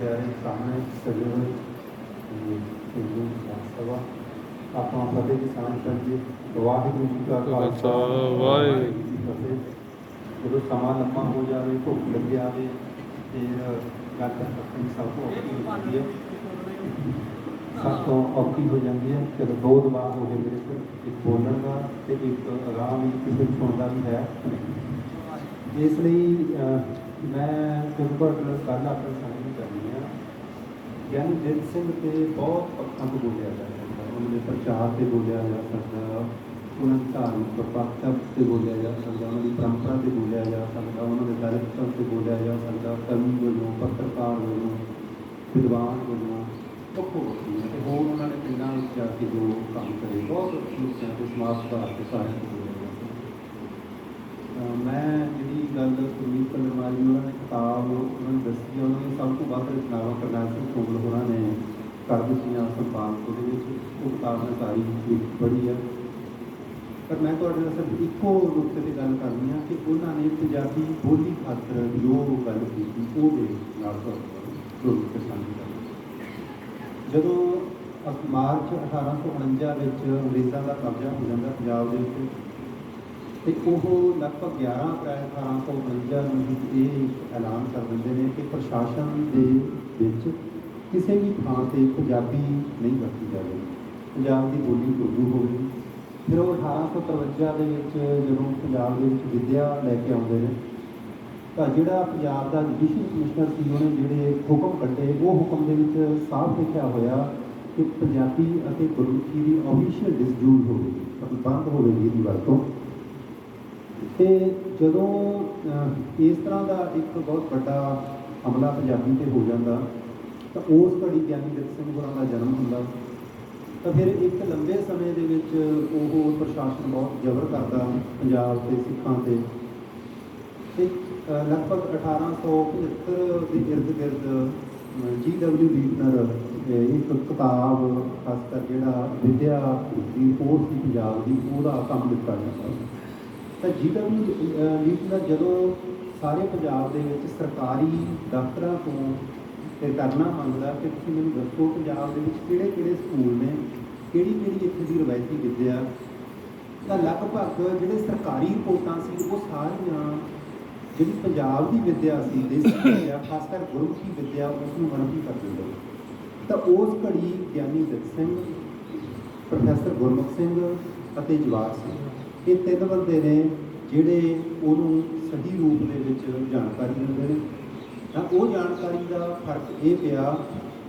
ਪਿਆਰੇ ਸਾਹਮਣੇ ਸਜੇ ਹੋਏ ਹਿੰਦੂ ਸਭਾ ਆਪਾਂ ਫਤਿਹ ਦੀ ਸਾਂਝ ਕਰੀਏ ਵਾਹਿਗੁਰੂ ਜੀ ਕਾ ਖਾਲਸਾ, ਵਾਹਿਗੁਰੂ ਜੀ ਕੀ ਫਤਿਹ। ਜਦੋਂ ਸਮਾਂ ਲੰਮਾ ਹੋ ਜਾਵੇ ਭੁੱਖ ਲੱਗ ਜਾਵੇ ਫਿਰ ਗੱਲ ਆਪਣੀ ਸਭ ਤੋਂ ਔਖੀ ਹੋ ਜਾਂਦੀ ਹੈ। ਸਭ ਤੋਂ ਔਖੀ ਹੋ ਜਾਂਦੀ ਹੈ ਜਦੋਂ ਦੋ ਦਬਾਅ ਹੋ ਗਏ ਮੇਰੇ ਕੋਲ ਇੱਕ ਬੋਲਣ ਦਾ ਤੇ ਇੱਕ ਆਰਾਮ ਵੀ ਕਿਸੇ ਨੂੰ ਸੁਣਦਾ ਵੀ ਹੈ। ਇਸ ਲਈ ਮੈਂ ਕੁਝ ਕੱਲ ਆਪਣੀ ਸਾਂਝੀ ਕਰਨੀ ਆ। ਗਿਆਨ ਦਿਲ ਸਿੰਘ ਤੇ ਬਹੁਤ ਪੱਖਾਂ ਤੋਂ ਬੋਲਿਆ ਜਾ ਸਕਦਾ ਉਹਨਾਂ ਦੇ ਪ੍ਰਚਾਰ ਤੇ ਬੋਲਿਆ ਜਾ ਸਕਦਾ, ਉਹਨਾਂ ਦੀ ਧਾਰਮਿਕ ਪ੍ਰਪੱਕਤਾ ਤੇ ਬੋਲਿਆ ਜਾ ਸਕਦਾ, ਉਹਨਾਂ ਦੀ ਪਰੰਪਰਾ ਤੇ ਬੋਲਿਆ ਜਾ ਸਕਦਾ, ਉਹਨਾਂ ਦੇ ਦਲਿਤਰ ਤੇ ਬੋਲਿਆ ਜਾ ਸਕਦਾ, ਕਵੀ ਵੱਲੋਂ, ਪੱਤਰਕਾਰ ਵੱਲੋਂ, ਵਿਦਵਾਨ ਵੱਲੋਂ ਵੱਖੋ ਵੱਖਰੀਆਂ ਤੇ ਹੋਰ ਉਹਨਾਂ ਨੇ ਪਿੰਡਾਂ ਵਿੱਚ ਜਾ ਕੇ ਜੋ ਕੰਮ ਕਰੇ, ਬਹੁਤ ਲੋਕਾਂ 'ਤੇ ਸਮਾਜ ਸੁਧਾਰ ਤੇ ਸਾਹਿਤ ਤੇ ਬੋਲਿਆ ਜਾ ਸਕਦਾ ਮੈਂ ਜਿਹੜੀ ਗੱਲ ਸੁਨੀਲ ਕਲਮਾਰੀ ਉਹਨਾਂ ਨੇ ਕਿਤਾਬ, ਉਹਨਾਂ ਨੇ ਦੱਸੀ ਉਹਨਾਂ ਨੇ ਸਭ ਤੋਂ ਵੱਧ ਰਚਨਾਵਾਂ ਕਰਨਾ ਸੀ ਕੋਲ ਉਹਨਾਂ ਨੇ ਕਰ ਦਿੱਤੀਆਂ ਸੰਪਾਦਕ ਉਹਦੇ ਵਿੱਚ ਉਹ ਕਿਤਾਬ ਮੈਂ ਸਾਰੀ ਪੜ੍ਹੀ ਆ। ਪਰ ਮੈਂ ਤੁਹਾਡੇ ਨਾਲ ਸਿਰਫ ਇੱਕੋ ਨੁਕਤੇ ਤੇ ਗੱਲ ਕਰਨੀ ਆ ਕਿ ਉਹਨਾਂ ਨੇ ਪੰਜਾਬੀ ਬੋਲੀ ਖਾਤਰ ਜੋ ਗੱਲ ਕੀਤੀ, ਉਹਦੇ ਨਾਲ ਤੁਹਾਨੂੰ ਕੇ ਸਾਂਝੀ ਕਰਨੀ ਜਦੋਂ ਮਾਰਚ 1849 ਵਿੱਚ ਅੰਗਰੇਜ਼ਾਂ ਦਾ ਕਬਜ਼ਾ ਹੋ ਜਾਂਦਾ ਪੰਜਾਬ ਦੇ ਉੱਤੇ ਤੇ ਉਹ ਲਗਭਗ 11 ਅਪ੍ਰੈਲ 1849 ਨੂੰ ਹੀ ਇਹ ਐਲਾਨ ਕਰ ਦਿੰਦੇ ਨੇ ਕਿ ਪ੍ਰਸ਼ਾਸਨ ਦੇ ਵਿੱਚ ਕਿਸੇ ਵੀ ਥਾਂ ਤੇ ਪੰਜਾਬੀ ਨਹੀਂ ਵਰਤੀ ਜਾਵੇਗੀ। ਪੰਜਾਬ ਦੀ ਬੋਲੀ ਉਰਦੂ ਹੋਵੇਗੀ ਫਿਰ ਉਹ 1853 ਦੇ ਵਿੱਚ ਜਦੋਂ ਪੰਜਾਬ ਦੇ ਵਿੱਚ ਵਿੱਦਿਆ ਲੈ ਕੇ ਆਉਂਦੇ ਨੇ, ਤਾਂ ਜਿਹੜਾ ਪੰਜਾਬ ਦਾ ਜੁਡੀਸ਼ੀਅਲ ਕਮਿਸ਼ਨਰ ਸੀ, ਉਹਨੇ ਜਿਹੜੇ ਹੁਕਮ ਕੱਢੇ, ਉਹ ਹੁਕਮ ਦੇ ਵਿੱਚ ਸਾਫ਼ ਲਿਖਿਆ ਹੋਇਆ ਕਿ ਪੰਜਾਬੀ ਅਤੇ ਗੁਰਮੁਖੀ ਦੀ ਆਫੀਸ਼ੀਅਲ ਡਿਸਜੂਲ ਹੋਵੇਗੀ, ਮਤਲਬ ਬੰਦ ਹੋਵੇਗੀ ਇਹਦੀ ਵਰਤੋਂ। ਤੇ ਜਦੋਂ ਇਸ ਤਰ੍ਹਾਂ ਦਾ ਇੱਕ ਬਹੁਤ ਵੱਡਾ ਹਮਲਾ ਪੰਜਾਬੀ ਤੇ ਹੋ ਜਾਂਦਾ ਤਾਂ ਉਸ ਘੜੀ ਗਿਆਨੀ ਦਿੱਤ ਸਿੰਘ ਹੋਰਾਂ ਦਾ ਜਨਮ ਹੁੰਦਾ। ਤਾਂ ਫਿਰ ਇੱਕ ਲੰਬੇ ਸਮੇਂ ਦੇ ਵਿੱਚ ਉਹ ਪ੍ਰਸ਼ਾਸਨ ਬਹੁਤ ਜ਼ਬਰ ਕਰਦਾ ਪੰਜਾਬ ਤੇ ਸਿੱਖਾਂ ਤੇ। ਤੇ ਅਹ, ਲਗਭਗ 1875 ਦੇ ਇਰਦ ਗਿਰਦ ਜੀ ਡਬਲਯੂ ਲੀਟਨਰ ਇੱਕ ਕਿਤਾਬ ਖਾਸ ਕਰ ਜਿਹੜਾ ਵਿਦਿਆ ਦੀ ਫੋਰਸ ਪੰਜਾਬ ਦੀ ਉਹਦਾ ਕੰਮ ਦਿੱਤਾ ਜਾਂਦਾ। ਤਾਂ ਜੀ ਡਬਲਯੂ ਲੀਟਨਰ ਜਦੋਂ ਸਾਰੇ ਪੰਜਾਬ ਦੇ ਵਿੱਚ ਸਰਕਾਰੀ ਦਫ਼ਤਰਾਂ ਤੋਂ ਤੇ ਕਰਨਾ ਮੰਗਦਾ ਕਿ ਤੁਸੀਂ ਮੈਨੂੰ ਦੱਸੋ ਪੰਜਾਬ ਦੇ ਵਿੱਚ ਕਿਹੜੇ ਕਿਹੜੇ ਸਕੂਲ ਨੇ ਕਿਹੜੀ ਕਿਹੜੀ ਇੱਥੇ ਦੀ ਰਵਾਇਤੀ ਵਿੱਦਿਆ? ਤਾਂ ਲਗਭਗ ਜਿਹੜੇ ਸਰਕਾਰੀ ਰਿਪੋਰਟਾਂ ਸੀ, ਉਹ ਸਾਰੀਆਂ ਜਿਹੜੀ ਪੰਜਾਬ ਦੀ ਵਿੱਦਿਆ ਸੀ, ਦੇਸੀ ਵਿੱਦਿਆ, ਖਾਸ ਕਰ ਗੁਰਮੁਖੀ ਵਿੱਦਿਆ ਉਸ ਨੂੰ ਮਨਫੀ ਕਰ ਦਿੰਦੇ ਤਾਂ ਉਸ ਘੜੀ ਗਿਆਨੀ ਦਿੱਤ ਸਿੰਘ, ਪ੍ਰੋਫੈਸਰ ਗੁਰਮੁਖ ਸਿੰਘ ਅਤੇ ਜਵਾਰ ਸਿੰਘ। ਇਹ ਤਿੰਨ ਬੰਦੇ ਨੇ ਜਿਹੜੇ ਉਹਨੂੰ ਸਹੀ ਰੂਪ ਦੇ ਵਿੱਚ ਜਾਣਕਾਰੀ ਦਿੰਦੇ ਨੇ। ਤਾਂ ਉਹ ਜਾਣਕਾਰੀ ਦਾ ਫ਼ਰਕ ਇਹ ਪਿਆ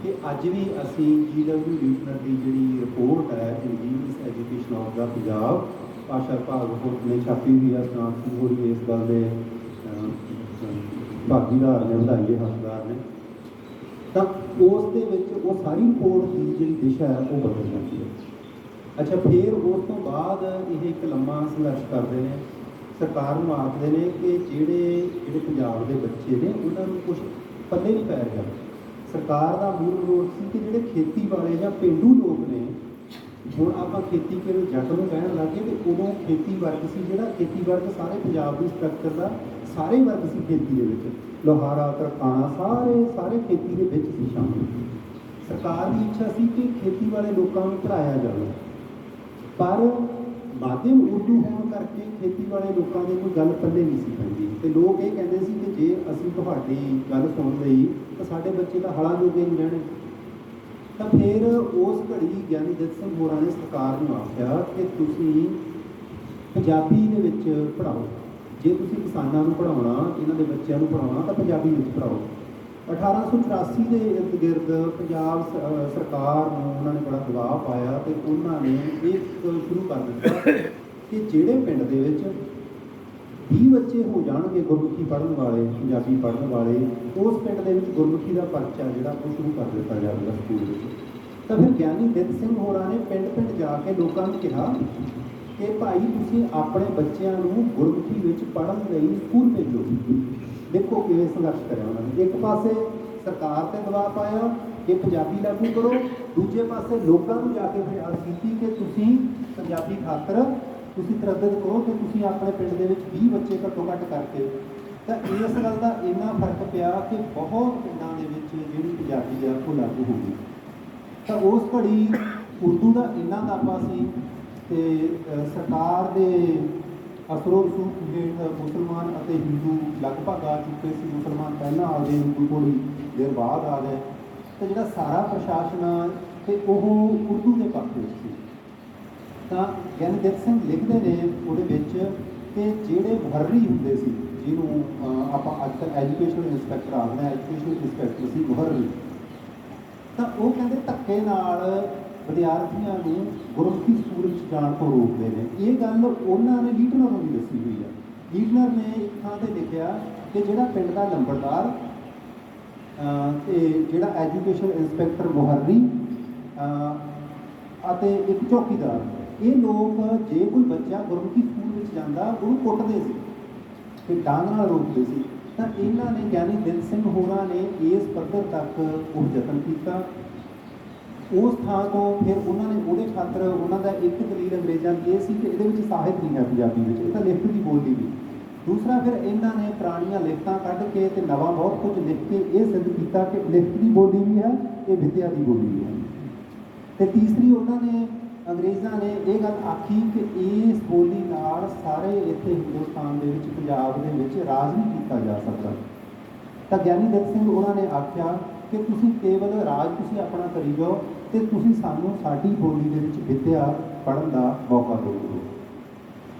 ਕਿ ਅੱਜ ਵੀ ਅਸੀਂ ਜੀਡਬਲਯੂ ਲੀਟਨਰ ਦੀ ਜਿਹੜੀ ਰਿਪੋਰਟ ਹੈ ਇੰਡੀਅਨਸ ਐਜੂਕੇਸ਼ਨ ਆਫ ਦਾ ਪੰਜਾਬ ਭਾਸ਼ਾ ਭਾਗ ਰਿਪੋਰਟ ਨੇ ਛਾਪੀ ਹੋਈ ਹੈ ਤਾਂ ਸਿੰਘ ਹੋਰੀ ਇਸ ਗੱਲ ਦੇ ਭਾਗੀਦਾਰ ਨੇ ਵਧਾਈਏ ਹੱਕਦਾਰ ਨੇ। ਤਾਂ ਉਸ ਦੇ ਵਿੱਚ ਉਹ ਸਾਰੀ ਰਿਪੋਰਟ ਦੀ ਜਿਹੜੀ ਦਿਸ਼ਾ ਹੈ, ਉਹ ਬਦਲ ਜਾਂਦੀ ਹੈ। ਅੱਛਾ, ਫਿਰ ਉਸ ਤੋਂ ਬਾਅਦ ਇਹ ਇੱਕ ਲੰਮਾ ਸੰਘਰਸ਼ ਕਰਦੇ ਨੇ। ਸਰਕਾਰ ਨੂੰ ਆਖਦੇ ਨੇ ਕਿ ਜਿਹੜੇ ਜਿਹੜੇ ਪੰਜਾਬ ਦੇ ਬੱਚੇ ਨੇ, ਉਹਨਾਂ ਨੂੰ ਕੁਝ ਪੱਲੇ ਨਹੀਂ ਪੈ ਰਿਹਾ। ਸਰਕਾਰ ਦਾ ਮੂਲ ਵਿਰੋਧ ਸੀ ਕਿ ਜਿਹੜੇ ਖੇਤੀ ਵਾਲੇ ਜਾਂ ਪਿੰਡੂ ਲੋਕ ਨੇ, ਹੁਣ ਆਪਾਂ ਖੇਤੀ ਕੇ ਜੱਟ ਨੂੰ ਕਹਿਣ ਲੱਗੇ ਤੇ ਉਦੋਂ ਖੇਤੀ ਵਰਗ ਸੀ, ਜਿਹੜਾ ਖੇਤੀ ਵਰਗ ਸਾਰੇ ਪੰਜਾਬ ਦੀ ਸਟਰਕਚਰ ਦਾ ਸਾਰੇ ਵਰਗ ਸੀ ਖੇਤੀ ਦੇ ਵਿੱਚ। ਲੋਹਾਰਾ ਤਰਖਾਣਾ ਸਾਰੇ ਸਾਰੇ ਖੇਤੀ ਦੇ ਵਿੱਚ ਸੀ ਸ਼ਾਮਿਲ। ਸਰਕਾਰ ਦੀ ਇੱਛਾ ਸੀ ਕਿ ਖੇਤੀ ਵਾਲੇ ਲੋਕਾਂ ਨੂੰ ਪੜਾਇਆ ਜਾਵੇ। ਪਰ ਮਾਧਿਅਮ ਉਰਦੂ ਹੋਣ ਕਰਕੇ ਖੇਤੀ ਵਾਲੇ ਲੋਕਾਂ ਦੇ ਕੋਈ ਗੱਲ ਪੱਲੇ ਨਹੀਂ ਸੀ ਪੈਂਦੀ। ਤੇ ਲੋਕ ਇਹ ਕਹਿੰਦੇ ਸੀ ਕਿ ਜੇ ਅਸੀਂ ਤੁਹਾਡੀ ਗੱਲ ਸੁਣ ਲਈ, ਤਾਂ ਸਾਡੇ ਬੱਚੇ ਤਾਂ ਹਲਾਂ ਜੋਗੇ ਨਹੀਂ ਰਹਿਣੇ। ਤਾਂ ਫਿਰ ਉਸ ਘੜੀ ਗਿਆਨੀ ਜੱਜ ਸਿੰਘ ਹੋਰਾਂ ਨੇ ਸਰਕਾਰ ਨੂੰ ਆਖਿਆ ਕਿ ਤੁਸੀਂ ਪੰਜਾਬੀ ਦੇ ਵਿੱਚ ਪੜਾਓ ਜੇ ਤੁਸੀਂ ਕਿਸਾਨਾਂ ਨੂੰ ਪੜਾਉਣਾ ਇਹਨਾਂ ਦੇ ਬੱਚਿਆਂ ਨੂੰ ਪੜਾਉਣਾ ਤਾਂ ਪੰਜਾਬੀ ਵਿੱਚ ਪੜਾਓ 1884 ਦੇ ਇਰਦ ਗਿਰਦ ਪੰਜਾਬ ਸਰਕਾਰ ਨੂੰ ਉਹਨਾਂ ਨੇ ਬੜਾ ਦਬਾਅ ਪਾਇਆ ਤੇ ਉਹਨਾਂ ਨੇ ਇਹ ਸ਼ੁਰੂ ਕਰ ਦਿੱਤਾ ਕਿ ਜਿਹੜੇ ਪਿੰਡ ਦੇ ਵਿੱਚ 20 ਬੱਚੇ ਹੋ ਜਾਣਗੇ ਗੁਰਮੁਖੀ ਪੜ੍ਹਨ ਵਾਲੇ, ਪੰਜਾਬੀ ਪੜ੍ਹਨ ਵਾਲੇ, ਉਸ ਪਿੰਡ ਦੇ ਵਿੱਚ ਗੁਰਮੁਖੀ ਦਾ ਪਰਚਾ ਜਿਹੜਾ ਉਹ ਸ਼ੁਰੂ ਕਰ ਦਿੱਤਾ ਜਾਵੇਗਾ ਸਕੂਲ ਵਿੱਚ। ਤਾਂ ਫਿਰ ਗਿਆਨੀ ਦਿੱਤ ਸਿੰਘ ਹੋਰਾਂ ਨੇ ਪਿੰਡ ਪਿੰਡ ਜਾ ਕੇ ਲੋਕਾਂ ਨੂੰ ਕਿਹਾ ਕਿ ਭਾਈ ਤੁਸੀਂ ਆਪਣੇ ਬੱਚਿਆਂ ਨੂੰ ਗੁਰਮੁਖੀ ਵਿੱਚ ਪੜ੍ਹਨ ਲਈ ਸਕੂਲ ਭੇਜੋ। ਦੇਖੋ ਕਿਵੇਂ ਸੰਘਰਸ਼ ਕਰਿਆ ਉਹਨਾਂ ਨੇ। ਇੱਕ ਪਾਸੇ ਸਰਕਾਰ ਤੇ ਦਬਾਅ ਪਾਇਆ ਕਿ ਪੰਜਾਬੀ ਲਾਗੂ ਕਰੋ, ਦੂਜੇ ਪਾਸੇ ਲੋਕਾਂ ਨੂੰ ਜਾ ਕੇ ਫਰਿਆਦ ਕੀਤੀ ਕਿ ਤੁਸੀਂ ਪੰਜਾਬੀ ਖਾਤਰ ਤੁਸੀਂ ਤਰੱਦਦ ਕਰੋ ਕਿ ਤੁਸੀਂ ਆਪਣੇ ਪਿੰਡ ਦੇ ਵਿੱਚ 20 ਬੱਚੇ ਘੱਟੋ ਘੱਟ ਕਰਕੇ। ਤਾਂ ਇਸ ਗੱਲ ਦਾ ਇੰਨਾ ਫ਼ਰਕ ਪਿਆ ਕਿ ਬਹੁਤ ਪਿੰਡਾਂ ਦੇ ਵਿੱਚ ਜਿਹੜੀ ਪੰਜਾਬੀ ਆ ਉਹ ਲਾਗੂ ਹੋ ਗਈ। ਤਾਂ ਉਸ ਘੜੀ ਉਰਦੂ ਦਾ ਇੰਨਾ ਦਾਪਾ ਸੀ ਤੇ ਸਰਕਾਰ ਦੇ ਅਸਰੋ ਰਸੂਖ ਮੁਸਲਮਾਨ ਅਤੇ ਹਿੰਦੂ ਲਗਭਗ ਆ ਚੁੱਕੇ ਸੀ। ਮੁਸਲਮਾਨ ਪਹਿਲਾਂ ਆ ਗਏ, ਹਿੰਦੂ ਥੋੜੀ ਦੇਰ ਬਾਅਦ ਆ ਗਏ। ਤੇ ਜਿਹੜਾ ਸਾਰਾ ਪ੍ਰਸ਼ਾਸਨ ਆ, ਤੇ ਉਹ ਉਰਦੂ ਦੇ ਪੱਖ ਵਿੱਚ ਸੀ। ਤਾਂ ਗਿਆਨਦੇਵ ਸਿੰਘ ਲਿਖਦੇ ਨੇ ਉਹਦੇ ਵਿੱਚ ਕਿ ਜਿਹੜੇ ਮੁਹਰਰੀ ਹੁੰਦੇ ਸੀ, ਜਿਹਨੂੰ ਆਪਾਂ ਅੱਜ ਕੱਲ੍ਹ ਐਜੂਕੇਸ਼ਨਲ ਇੰਸਪੈਕਟਰ ਆਖਦੇ ਹਾਂ, ਐਜੂਕੇਸ਼ਨਲ ਇੰਸਪੈਕਟਰ ਸੀ ਮੁਹਰਰੀ। ਤਾਂ ਉਹ ਕਹਿੰਦੇ ਧੱਕੇ ਨਾਲ ਵਿਦਿਆਰਥੀਆਂ ਨੂੰ ਗੁਰਮੁਖੀ ਸਕੂਲ ਵਿੱਚ ਜਾਣ ਤੋਂ ਰੋਕਦੇ ਨੇ। ਇਹ ਗੱਲ ਉਹਨਾਂ ਨੇ ਲੀਡਨਰ ਨੂੰ ਵੀ ਦੱਸੀ ਹੋਈ ਹੈ ਲੀਡਰ ਨੇ ਇੱਕ ਥਾਂ ਤੇ ਲਿਖਿਆ ਕਿ ਜਿਹੜਾ ਪਿੰਡ ਦਾ ਲੰਬੜਦਾਰ ਅਹ, ਤੇ ਜਿਹੜਾ ਐਜੂਕੇਸ਼ਨ ਇੰਸਪੈਕਟਰ ਮੁਹਰਰੀ ਅਤੇ ਇੱਕ ਚੌਕੀਦਾਰ ਇਹ ਲੋਕ ਜੇ ਕੋਈ ਬੱਚਾ ਗੁਰਮੁਖੀ ਸਕੂਲ ਵਿੱਚ ਜਾਂਦਾ ਉਹਨੂੰ ਕੁੱਟਦੇ ਸੀ ਤੇ ਡਾਂਗ ਨਾਲ ਰੋਕਦੇ ਸੀ। ਤਾਂ ਇਹਨਾਂ ਨੇ ਗਿਆਨੀ ਦਿਲ ਸਿੰਘ ਹੋਰਾਂ ਨੇ ਇਸ ਪੱਧਰ ਤੱਕ ਉਹ ਯਤਨ ਕੀਤਾ। ਉਸ ਥਾਂ ਤੋਂ ਫਿਰ ਉਹਨਾਂ ਨੇ ਉਹਦੇ ਖਾਤਰ ਉਹਨਾਂ ਦਾ ਇੱਕ ਦਲੀਲ ਅੰਗਰੇਜ਼ਾਂ ਦੀ ਇਹ ਸੀ ਕਿ ਇਹਦੇ ਵਿੱਚ ਸਾਹਿਤ ਨਹੀਂ ਹੈ ਪੰਜਾਬੀ ਵਿੱਚ, ਇਹ ਤਾਂ ਲਿਖਤ ਦੀ ਬੋਲੀ ਵੀ ਦੂਸਰਾ ਫਿਰ ਇਹਨਾਂ ਨੇ ਪੁਰਾਣੀਆਂ ਲਿਖਤਾਂ ਕੱਢ ਕੇ ਤੇ ਨਵਾਂ ਬਹੁਤ ਕੁਝ ਲਿਖ ਕੇ ਇਹ ਸਿੱਧ ਕੀਤਾ ਕਿ ਲਿਖਤ ਦੀ ਬੋਲੀ ਵੀ ਹੈ, ਇਹ ਵਿਦਿਆ ਦੀ ਬੋਲੀ ਵੀ ਹੈ। ਤੇ ਤੀਸਰੀ ਉਹਨਾਂ ਨੇ, ਅੰਗਰੇਜ਼ਾਂ ਨੇ ਇਹ ਗੱਲ ਆਖੀ ਕਿ ਇਸ ਬੋਲੀ ਨਾਲ ਸਾਰੇ ਇੱਥੇ ਹਿੰਦੁਸਤਾਨ ਦੇ ਵਿੱਚ, ਪੰਜਾਬ ਦੇ ਵਿੱਚ ਰਾਜ ਨਹੀਂ ਕੀਤਾ ਜਾ ਸਕਦਾ। ਤਾਂ ਗਿਆਨੀ ਦੱਤ ਸਿੰਘ ਉਹਨਾਂ ਨੇ ਆਖਿਆ ਕਿ ਤੁਸੀਂ ਕੇਵਲ ਰਾਜ ਤੁਸੀਂ ਆਪਣਾ ਕਰੀ ਜਾਓ ਤੇ ਤੁਸੀਂ ਸਾਨੂੰ ਸਾਡੀ ਬੋਲੀ ਦੇ ਵਿੱਚ ਵਿਦਿਆ ਪੜ੍ਹਨ ਦਾ ਮੌਕਾ ਦਿਓ।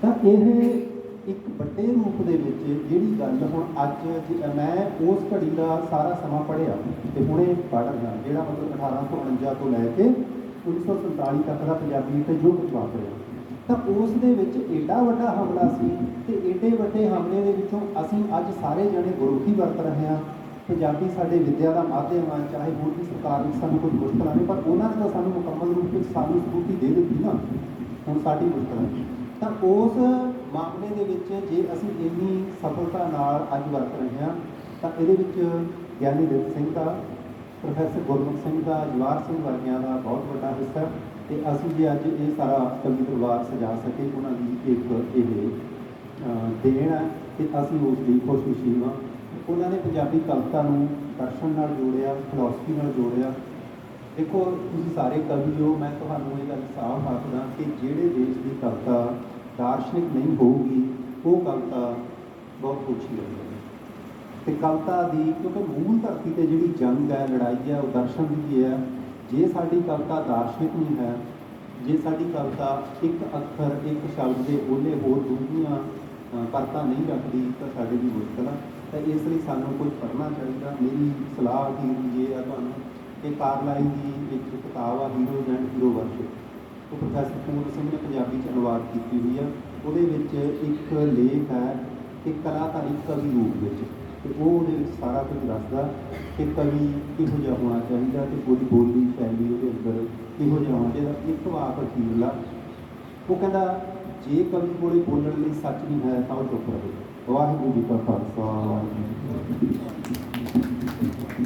ਤਾਂ ਇਹ ਇੱਕ ਵੱਡੇ ਰੂਪ ਦੇ ਵਿੱਚ ਜਿਹੜੀ ਗੱਲ ਹੁਣ ਅੱਜ ਜੇ ਮੈਂ ਉਸ ਘੜੀ ਦਾ ਸਾਰਾ ਸਮਾਂ ਪੜ੍ਹਿਆ ਤੇ ਹੁਣੇ ਪੜ੍ਹ ਰਿਹਾ, ਜਿਹੜਾ ਮਤਲਬ 1849 ਤੋਂ ਲੈ ਕੇ 1947 ਤੱਕ ਦਾ ਪੰਜਾਬੀ ਤੇ ਜੋ ਕੁਝ ਵਾਪਰਿਆ। ਤਾਂ ਉਸ ਦੇ ਵਿੱਚ ਏਡਾ ਵੱਡਾ ਹਮਲਾ ਸੀ ਤੇ ਏਡੇ ਵੱਡੇ ਹਮਲੇ ਦੇ ਵਿੱਚੋਂ ਅਸੀਂ ਅੱਜ ਸਾਰੇ ਜਣੇ ਗੁਰਮੁਖੀ ਵਰਤ ਰਹੇ ਹਾਂ। ਪੰਜਾਬੀ ਸਾਡੇ ਵਿੱਦਿਆ ਦਾ ਮਾਧਿਅਮ ਆ, ਚਾਹੇ ਹੋਰ ਵੀ ਸਰਕਾਰ ਵਿੱਚ ਸਾਨੂੰ ਕੋਈ ਮੁਸ਼ਕਲਾਂ ਨੇ ਪਰ ਉਹਨਾਂ ਨੇ ਤਾਂ ਸਾਨੂੰ ਮੁਕੰਮਲ ਰੂਪ ਵਿੱਚ ਸਾਨੂੰ ਸਬੂਤੀ ਦੇ ਦਿੱਤੀ ਨਾ, ਹੁਣ ਸਾਡੀ ਮੁਸ਼ਕਲ ਹੈ ਤਾਂ ਉਸ ਮਾਮਲੇ ਦੇ ਵਿੱਚ ਜੇ ਅਸੀਂ ਇੰਨੀ ਸਫਲਤਾ ਨਾਲ ਅੱਜ ਵਰਤ ਰਹੇ ਹਾਂ, ਤਾਂ ਇਹਦੇ ਵਿੱਚ ਗਿਆਨੀ ਦਿੱਤ ਸਿੰਘ ਦਾ, ਪ੍ਰੋਫੈਸਰ ਗੁਰਮੁਖ ਸਿੰਘ ਦਾ, ਜਵਾਹਰ ਸਿੰਘ ਵਰਗਿਆਂ ਦਾ ਬਹੁਤ ਵੱਡਾ ਹਿੱਸਾ ਹੈ, ਤੇ ਅਸੀਂ ਜੇ ਅੱਜ ਇਹ ਸਾਰਾ ਕਵੀ ਦਰਬਾਰ ਸਜਾ ਸਕੇ, ਉਹਨਾਂ ਦੀ ਇੱਕ ਇਹ ਦੇਣ ਹੈ, ਤੇ ਅਸੀਂ ਉਸ ਦੀ ਖੁਸ਼ਨਸੀਬ ਹਾਂ। ਉਹਨਾਂ ਨੇ ਪੰਜਾਬੀ ਕਵਿਤਾ ਨੂੰ ਦਰਸ਼ਨ ਨਾਲ ਜੋੜਿਆ ਫਿਲਾਸਫੀ ਨਾਲ ਜੋੜਿਆ। ਦੇਖੋ ਤੁਸੀਂ ਸਾਰੇ ਕਵੀ ਹੋ ਮੈਂ ਤੁਹਾਨੂੰ ਇਹ ਗੱਲ ਸਾਫ਼ ਆਖਦਾ ਕਿ ਜਿਹੜੇ ਦੇਸ਼ ਦੀ ਕਵਿਤਾ ਦਾਰਸ਼ਨਿਕ ਨਹੀਂ ਹੋਊਗੀ ਉਹ ਕਵਿਤਾ ਬਹੁਤ ਉੱਚੀ ਹੋਵੇਗੀ ਤੇ ਕਵਿਤਾ ਦੀ ਕਿਉਂਕਿ ਮੂਲ ਧਰਤੀ ਤੇ ਜਿਹੜੀ ਜੰਗ ਹੈ ਲੜਾਈ ਹੈ ਉਹ ਦਰਸ਼ਨ ਦੀ ਹੈ ਜੇ ਸਾਡੀ ਕਵਿਤਾ ਦਾਰਸ਼ਨਿਕ ਨਹੀਂ ਹੈ ਜੇ ਸਾਡੀ ਕਵਿਤਾ ਇੱਕ ਅੱਖਰ ਇੱਕ ਸ਼ਬਦ ਦੇ ਉਹਲੇ ਹੋਰ ਦੂਜੀਆਂ ਅ, ਪਰਤਾਂ ਨਹੀਂ ਰੱਖਦੀ ਤਾਂ ਸਾਡੇ ਲਈ ਮੁਸ਼ਕਲ ਆ। ਤਾਂ ਇਸ ਲਈ ਸਾਨੂੰ ਕੁਝ ਪੜ੍ਹਨਾ ਚਾਹੀਦਾ। ਮੇਰੀ ਸਲਾਹ ਦੀ ਇਹ ਆ ਤੁਹਾਨੂੰ ਕਿ ਕਾਰਲਾਈ ਦੀ ਇੱਕ ਕਿਤਾਬ ਆ ਹੀਰੋਜ਼ ਐਂਡ ਹੀਰੋ ਵਰਸ਼ਿਪ ਉਹ ਪ੍ਰੋਫੈਸਰ ਪੂਰਨ ਸਿੰਘ ਨੇ ਪੰਜਾਬੀ ਚ ਅਨੁਵਾਦ ਕੀਤੀ ਹੋਈ ਆ। ਉਹਦੇ ਵਿੱਚ ਇੱਕ ਲੇਖ ਹੈ ਕਿ ਕਲਾਕਾਰੀ ਕਵੀ ਰੂਪ ਵਿੱਚ, ਤੇ ਉਹ ਉਹਦੇ ਵਿੱਚ ਸਾਰਾ ਕੁਝ ਦੱਸਦਾ ਕਿ ਕਵੀ ਕਿਹੋ ਜਿਹਾ ਹੋਣਾ ਚਾਹੀਦਾ ਤੇ ਕੋਈ ਬੋਲੀ ਸ਼ੈਲੀ ਉਹਦੇ ਅੰਦਰ ਕਿਹੋ ਜਿਹਾ ਹੋਣਾ ਚਾਹੀਦਾ। ਇੱਕ ਵਾਕ ਅਖੀਰਲਾ। ਉਹ ਕਹਿੰਦਾ, ਜੇ ਕਵੀ ਕੋਲੇ ਬੋਲਣ ਲਈ ਸੱਚ ਨਹੀਂ ਹੈ ਤਾਂ ਉਹ ਚੁੱਪ ਰਹੇ। ਵਾਹਿਗੁਰੂ ਜੀ ਕਾ ਖਾਲਸਾ ਵਾਹਿਗੁਰੂ ਜੀ ਕੀ ਫਤਿਹ